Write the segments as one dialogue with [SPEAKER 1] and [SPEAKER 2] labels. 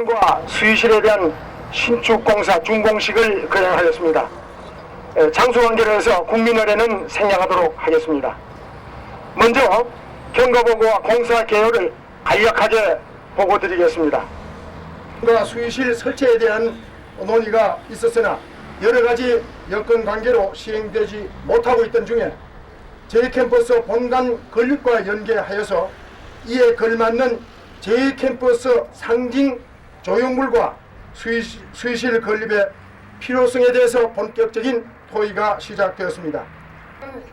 [SPEAKER 1] 공무원과 수의실에 대한 신축공사 준공식을 거행하였습니다. 에, 장소 관계로 해서 국민의례는 생략하도록 하겠습니다. 먼저 경과보고와 공사 개요를 간략하게 보고드리겠습니다. 과 수의실 설치에 대한 논의가 있었으나 여러 가지 여건 관계로 시행되지 못하고 있던 중에 제2캠퍼스 본관 건립과 연계하여서 이에 걸맞는 제2캠퍼스 상징 조형물과 수의실, 건립의 필요성에 대해서 본격적인 토의가 시작되었습니다.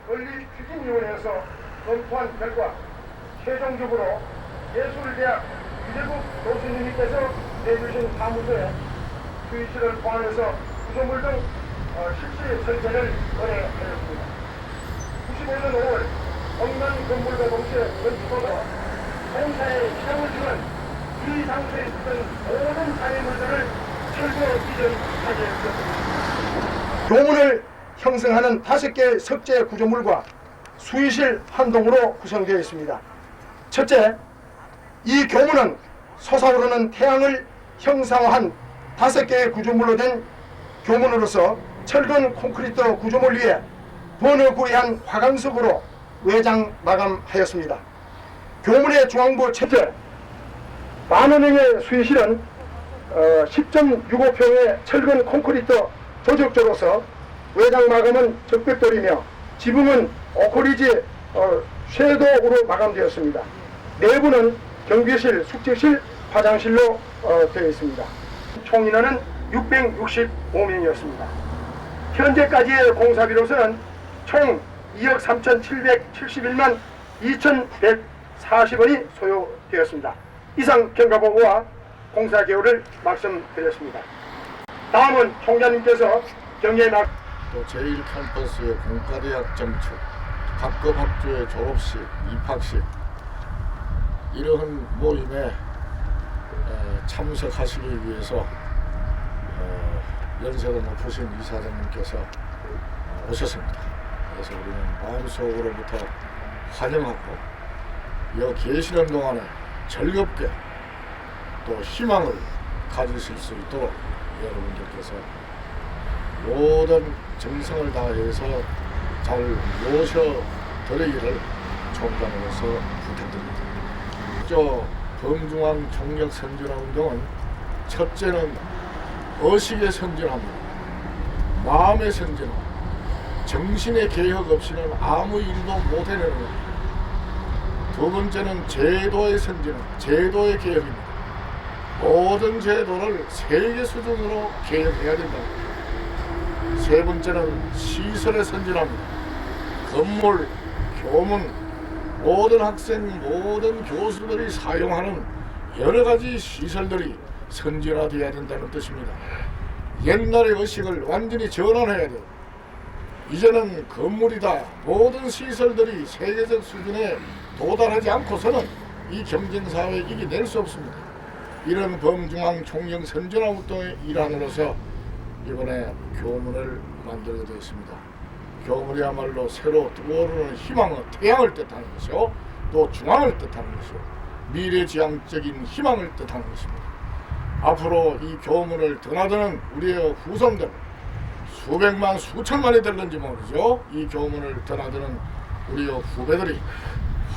[SPEAKER 1] 건립추진위원회에서 검토한 결과 최종적으로 예술대학 유재국 교수님께서 내주신 사무소에 수의실을 포함해서 구조물 등 어, 실시 설계를 의뢰하였습니다. 95년 5월 건강 건물과 동시에 건축하고 공사에 시작을 주는 이 상태에 있던 모든 장애물들을 철거 이전하게 되었습니다. 교문을 형성하는 다섯 개의 석재 구조물과 수의실 한 동으로 구성되어 있습니다. 첫째, 이 교문은 솟아오르는 태양을 형상화한 다섯 개의 구조물로 된 교문으로서 철근 콘크리트 구조물 위에 번호구이한 화강석으로 외장 마감하였습니다. 교문의 중앙부 첫째, 만원형의 수의실은 어, 10.65평의 철근 콘크리트 조적조로서 외장 마감은 적벽돌이며 지붕은 오코리지 어, 쉐도우로 마감되었습니다. 내부는 경비실, 숙직실, 화장실로 어, 되어 있습니다. 총 인원은 665명이었습니다. 현재까지의 공사비로서는 총 2억 3,771만 2,140원이 소요되었습니다. 이상 경과보고와 공사 개요를 말씀드렸습니다. 다음은 총장님께서 경례
[SPEAKER 2] 막또 제1캠퍼스의 공과대학 정축, 각급 학교의 졸업식, 입학식 이러한 모임에 에, 참석하시기 위해서 어, 연세가 높으신 이사장님께서 어, 오셨습니다. 그래서 우리는 마음속으로부터 환영하고 여기 계시는 동안에 즐겁게 또 희망을 가지실 수 있도록 여러분들께서 모든 정성을 다해서 잘 모셔드리기를 총장으로서 부탁드립니다. 저 범중앙 총력 선진화 운동은 첫째는 의식의 선진화입니다. 마음의 선진화, 정신의 개혁 없이는 아무 일도 못 해내는 겁니다. 두 번째는 제도의 선진화, 제도의 개혁입니다. 모든 제도를 세계 수준으로 개혁해야 된다. 세 번째는 시설의 선진화입니다. 건물, 교문, 모든 학생, 모든 교수들이 사용하는 여러 가지 시설들이 선진화되어야 된다는 뜻입니다. 옛날의 의식을 완전히 전환해야 돼요. 이제는 건물이다. 모든 시설들이 세계적 수준에 도달하지 않고서는 이 경쟁사회에 이겨낼 수 없습니다. 이런 범중앙 총령 선진화 운동의 일환으로서 이번에 교문을 만들게 되었습니다. 교문이야말로 새로 떠오르는 희망의 태양을 뜻하는 것이요. 또 중앙을 뜻하는 것이요. 미래지향적인 희망을 뜻하는 것입니다. 앞으로 이 교문을 드나드는 우리의 후손들 수백만 수천만이 될는지 모르죠. 이 교문을 드나드는 우리의 후배들이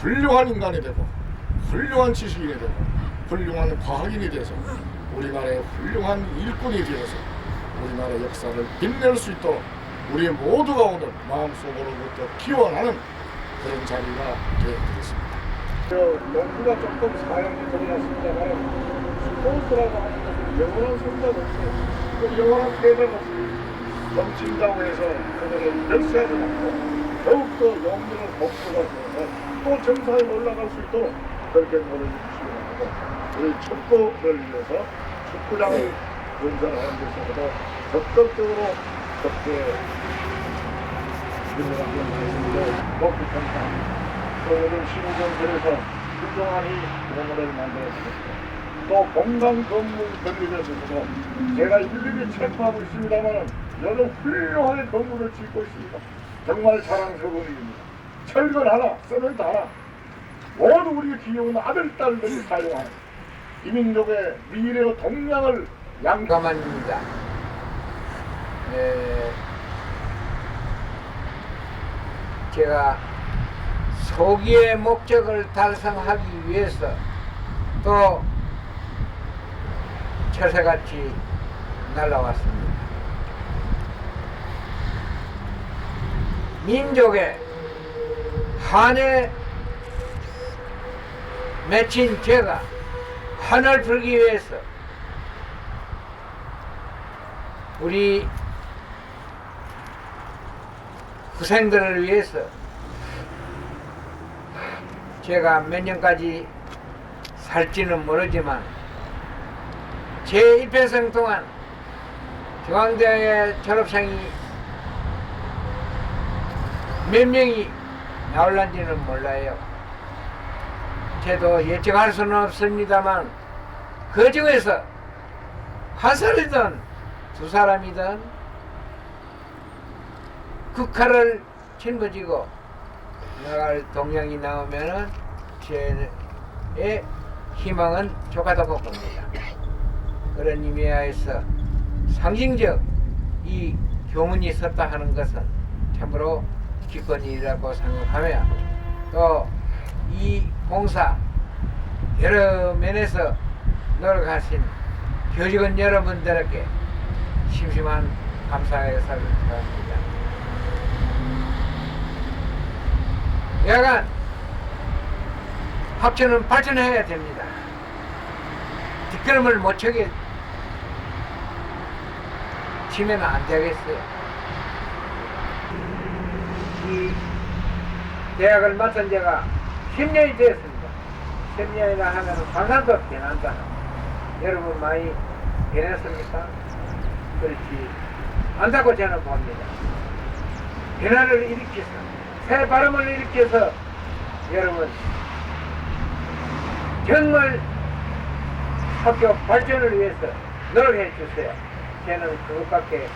[SPEAKER 2] 훌륭한 인간이 되고 훌륭한 지식인이 되고 훌륭한 과학인이 돼서 우리나라의 훌륭한 일꾼이 되어서 우리나라 역사를 빛낼 수 있도록 우리 모두가 오늘 마음속으로부터 기원하는 그런 자리가 되어드렸습니다.
[SPEAKER 1] 농구가 조금 사용이 되긴 했습니다만 스포츠라고 하는 것은 영원한 성장 없이 그 영원한 패배가 없이 정치인다고 해서 그들은 역사하지 않고 더욱더 영문을 복수가 되어서 또 정상에 올라갈 수 있도록 그렇게 노력을 주시기 바라고 우리 축구를 위해서 축구장을 건설하는 데 있어서도 적극적으로 그렇게 유명한 것을 높이 평가합니다. 또 오늘 신우전들에서 훌륭한 이 공원을 만들었습니다. 또 공간 건물 건립에 있어서도 제가 일일이 체크하고 있습니다만 여러 훌륭한 건물을 짓고 있습니다. 정말 자랑스러운 일입니다. 철근 하나, 서멘트 하나 모두 우리 귀여운 아들, 딸들이 사용하는 이 민족의 미래의 동량을 양
[SPEAKER 3] 가만입니다. 에, 제가 소기의 목적을 달성하기 위해서 또 철새같이 날라왔습니다. 민족의 한에 맺힌 제가 한을 풀기 위해서 우리 후생들을 위해서 제가 몇 년까지 살지는 모르지만 제 입회생 동안 중앙대학의 졸업생이 몇 명이 나올란지는 몰라요. 저도 예측할 수는 없습니다만 그 중에서 한 살이든 두 사람이든 국화를 짊어지고 나갈 동향이 나오면은 제 희망은 조카다고 봅니다. 그런 의미하에서 상징적 이 교문이 섰다 하는 것은 참으로 기쁜 일이라고 생각하며 또 이 공사 여러 면에서 노력하신 교직원 여러분들에게 심심한 감사의 의사를 표합니다. 여간 합천은 발전해야 됩니다. 뒷걸음을 못 쳐게 치면 안 되겠어요. 이 대학을 맡은 지가 10년이 되었습니다. 10년이나 하면 상상도 변한다. 여러분 많이 변했습니까? 그렇지. 안다고 저는 봅니다. 변화를 일으켜서, 새 발음을 일으켜서 여러분 정말 학교 발전을 위해서 노력해 주세요. 저는 그것밖에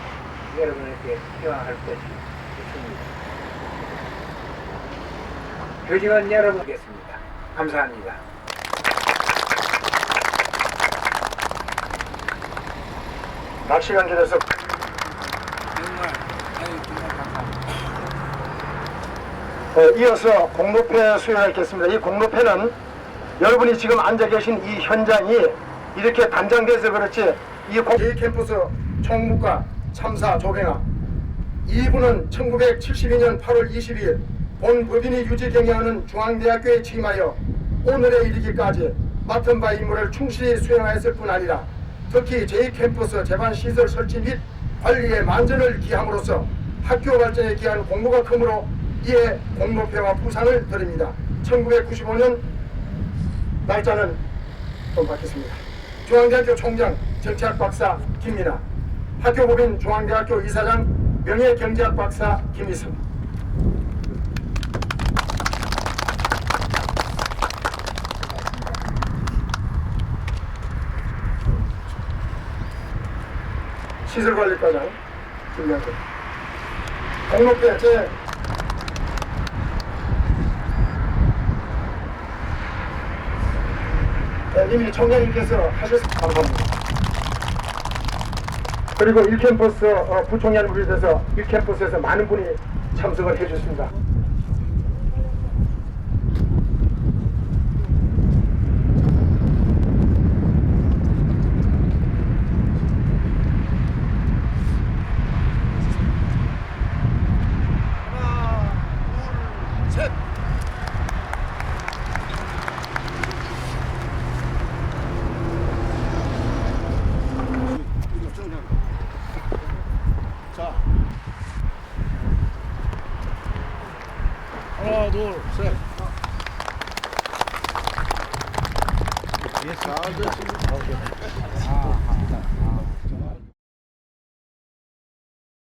[SPEAKER 3] 여러분에게 희망할 것이 있습니다. 교직원 여러분 겠습니다. 감사합니다.
[SPEAKER 1] 낮 시간 길어서
[SPEAKER 3] 정말 정말 감사합니다.
[SPEAKER 1] 어, 이어서 공로패 수행하겠습니다. 이 공로패는 여러분이 지금 앉아 계신 이 현장이 이렇게 단장돼서 그렇지 이 공... 캠퍼스 총무과 참사 조병아 이분은 1972년 8월 22일 본 법인이 유지 경영하는 중앙대학교에 취임하여 오늘에 이르기까지 맡은 바 임무를 충실히 수행하였을 뿐 아니라 특히 제2캠퍼스 재반시설 설치 및 관리에 만전을 기함으로써 학교 발전에 기한 공로가 크므로 이에 공로패와 부상을 드립니다. 1995년 날짜는 좀 받겠습니다. 중앙대학교 총장 정치학 박사 김민아, 학교법인 중앙대학교 이사장 명예경제학 박사 김희승. 시설관리과장 김명근. 공로패 제 네, 이미 총장님께서 하셨습니다. 감사합니다. 그리고 1캠퍼스 어, 부총장을 비롯해서 1캠퍼스에서 많은 분이 참석을 해주십니다.
[SPEAKER 2] 하나, 둘, 셋. 잘 됐습니다.